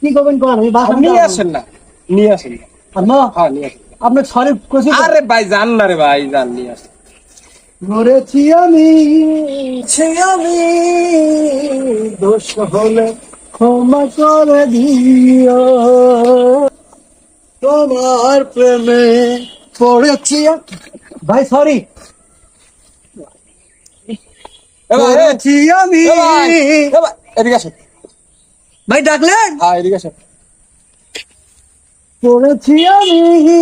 কি করবেন কোন আমি বাসা নিয়ে আসেন না। নিয়ে আসেন না। হ্যাঁ নিয়ে আসেন। আপনি সরি কইছি আরে ভাই জান না রে ভাই জান নিয়ে আসেন। মরেছি আমি আমি। দোষ হলে ক্ষমা করে দিও। তোমার প্রেমে পড়েছি ভাই সরি পড়েছি আমি। এদিকে আসেন। ভাই ডাকলেন? হ্যাঁ এদিকে আসেন। আমি।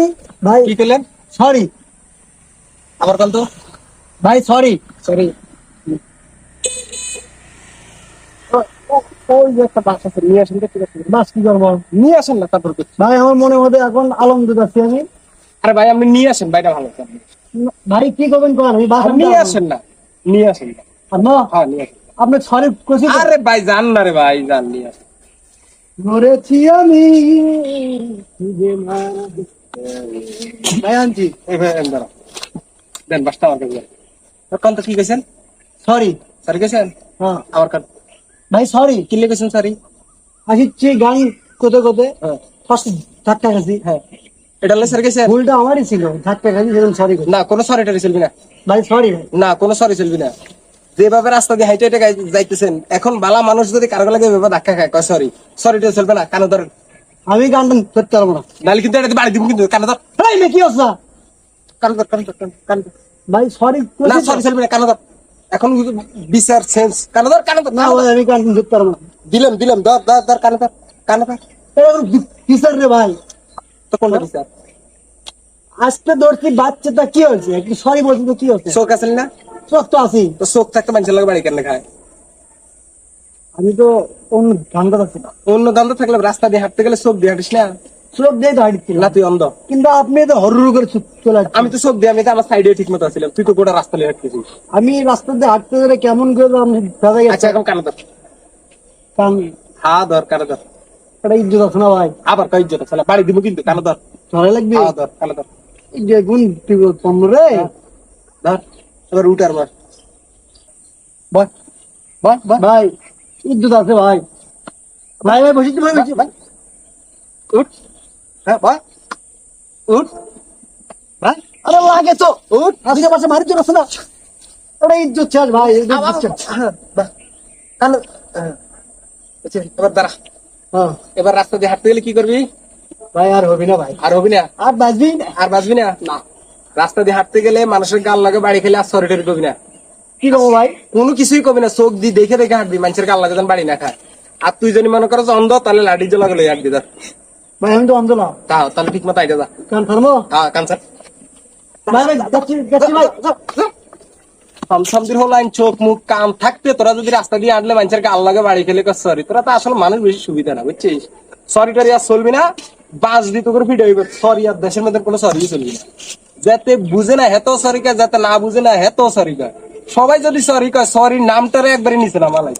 ভাই কি করলেন? সরি আবার কাল তো? ভাই সরি সরি ওই যে একটা বাস আছে নিয়ে আসেন ঠিক আছে বাস কি করব? নিয়ে আসেন না তারপর ভাই আমার মনে মধ্যে এখন আমি। আরে ভাই আপনি নিয়ে আসেন ভাইটা ভালো আছে ভাই কি করবেন কোন আমি বাসা নিয়ে আসেন না নিয়ে আসেন না। আম্মা হ্যাঁ নিয়ে আসেন। আপনি সরি আরে ভাই জান না রে ভাই জান নিয়ে আসেন। মরেছি আমি তুঝে ভাই আনছি দেন বাসটা আমার কাছে। তো কি কইছেন? সরি সরি কইছেন? হ্যাঁ। আমার কাছে ভাই সরি কি লিখেছেন সরি আসিচ্ছি কোতে কোতে হ্যাঁ। ফার্স্ট ধাক্কা খাচ্ছি হ্যাঁ। এটা হলে সরি কইছেন? ভুলটা আমারই ছিল। ধাক্কা খাচ্ছি সেজন্য সরি না কোনো সরি টরি চলবি না। ভাই সরি না কোনো সরি চলবি না। যেভাবে রাস্তা দিয়ে হাইটে যাইতেছেন এখন বালা মানুষ যদি কারও লাগে এভাবে ধাক্কা খায় কয় সরি সরি টা চলবে না কানে ধর আমি গানটা করতে পারব না। নাহলে কিন্তু এটা বাড়ি দিব কিন্তু কানে ধর। কি হচ্ছে কানে ধর কানে ধর কানে- ধর। ভাই সরি না সরি চলবে না কানে ধর। এখন বিচার সেন্স কানে ধর কানে ধর না আমি ধরতে পারব না। দিলাম দিলাম ধর ধর ধর কানে ধর কানে ধর। কিসের রে ভাই? তো কোনটা বিচার আজকে ধরছি বাচ্চাটা কি হয়েছে? একটু সরি বলছি তো কি হচ্ছে চোখ আসেন না? চোখ তো আছি তো চোখ থাকতে মানুষের লাগে বাড়ি কেন খায়? আমি তো অন্য ধান্দা না। অন্য দাম থাকলে রাস্তা দিয়ে হাঁটতে গেলে চোখ দিয়ে হাঁটিস না? চোখ দিয়ে তো হাঁটছি না। তুই অন্ধ। কিন্তু আপনি তো হরু করে চলে আমি তো চোখ দিয়ে আমি তো আমার সাইডে ঠিক মতো ছিলাম তুই তো গোটা রাস্তা দিয়ে হাঁটতেছিস। আমি রাস্তা দিয়ে হাঁটতে গেলে কেমন করে আমি দাদা আচ্ছা এখন কানে ধর। কারণ হা ধর কানে ধর। এটা ইজ্জত আছে না ভাই? আবার কই ইজ্জত আছে? বাড়ি দিব কিন্তু কানে ধর। ধরে লাগবে? হা ধর কানে ধর। গুণ কম রে ধর। এবার উঠার মার। বয় বয় বয় ভাই ইজ্জত আছে ভাই। ভাই ভাই বসেছি ভাই ভাই। উঠ। হ্যাঁ বয় উঠ। ভাই। আরে লাগে তো। উঠ। আজকে পাশে মারি চলে না? ওটা ইজ্জত চাস ভাই আবার, হ্যাঁ, হ্যাঁ। আচ্ছা, এবার দাঁড়া। হ্যাঁ। এবার রাস্তা দিয়ে হাঁটতে গেলে কি করবি? ভাই আর হবি না ভাই। আর হবি না? আর বাঁচবি না। আর বাঁচবি না? না। রাস্তা দিয়ে হাঁটতে গেলে মানুষের গাল লাগে বাড়ি খেলে আর সরি টরি করবি না। কি করব ভাই? কোনো কিছুই কবি না চোখ দিয়ে দেখে দেখে হাঁটবি মানুষের গাল লাগে যেন বাড়ি না খায়। আর তুই যদি মনে করো অন্ধ তাহলে লাঠি জ্বলা গেলে হাঁটবি ধর। ভাই আমি তো অন্ধ না। তাও তাহলে ঠিক মতো আইটা যা। কান ফার্মো হ্যাঁ কানসার ভাই ভাই যাচ্ছি যাচ্ছি ভাই। সমসমদির হলো আইন চোখ মুখ কান থাকতে তোরা যদি রাস্তা দিয়ে আনলে মানুষের গাল লাগে বাড়ি খেলে সরি তোরা তো আসলে মানুষ বেশি সুবিধা না বুঝছিস? সরি টরি আর চলবি না। বাস দিতে করে ফিট হইবে সরি আর দেশের মধ্যে কোনো সরি চলবি না। যাতে বুঝে না হেতো সরিকা যাতে না বুঝে না হেতো সরিকা সবাই যদি সরি কয় সরি নামটারে একবারে নিচে নামালাই